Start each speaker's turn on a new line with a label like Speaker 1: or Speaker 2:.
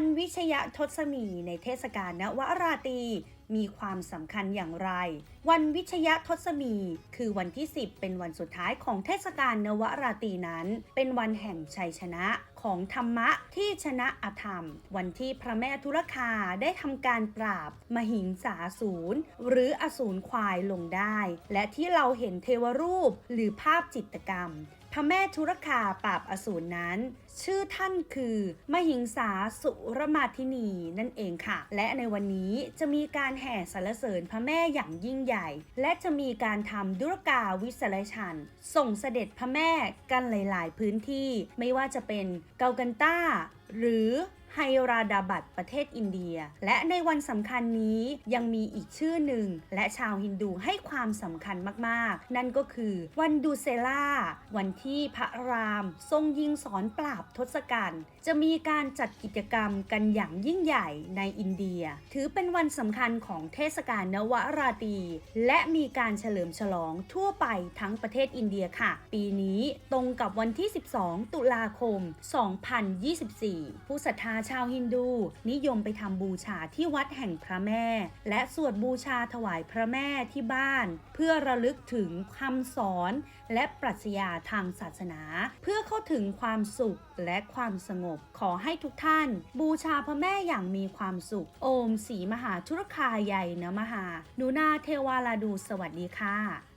Speaker 1: วันวิชยทศมีในเทศกาลนวราตรี มีความสำคัญอย่างไร วันวิชยทศมี คือวันที่ 10 เป็นวันสุดท้ายของเทศกาลนวราตรีนั้น เป็นวันแห่งชัยชนะของธรรมะที่ชนะอธรรม วันที่พระแม่ธุรคาได้ทำการปราบ มหิงสาสูรหรืออสูรควายลงได้ และที่เราเห็นเทวรูปหรือภาพจิตกรรมพระแม่ธุรคาปราบอสูรนั้น ชื่อท่านคือ มหิงสาสุรมาทินีนั่นเองค่ะ และในวันนี้จะมีการแห่สรรเสริญพระแม่อย่างยิ่งใหญ่ และจะมีการทำดุรกาวิสรชัน ส่งเสด็จพระแม่กันหลาย ๆ พื้นที่ ไม่ว่าจะเป็นเกากันตาหรือ ไฮราดาบัดประเทศอินเดีย และในวันสำคัญนี้ยังมีอีกชื่อหนึ่ง และชาวฮินดูให้ความสำคัญมากๆ นั่นก็คือวันดูเซล่า วันที่พระรามทรงยิงสอนปราบทศกัณฐ์จะมีการจัดกิจกรรมกันอย่างยิ่งใหญ่ในอินเดีย ถือเป็นวันสำคัญของเทศกาลนวราตรีและมีการเฉลิมฉลองทั่วไปทั้งประเทศอินเดียค่ะ ปีนี้ตรงกับวันที่ 12 ตุลาคม 2024 ผู้ศรัทธาชาวฮินดู นิยมไปทำบูชาที่วัดแห่งพระแม่ และสวดบูชาถวายพระแม่ที่บ้าน เพื่อระลึกถึงคำสอนและปรัชญาทางศาสนา เพื่อเข้าถึงความสุขและความสงบ ขอให้ทุกท่าน บูชาพระแม่อย่างมีความสุข โอมสีมหาธุรคาใหญ่นะมหาหนูนาเทวาลาดูสวัสดีค่ะ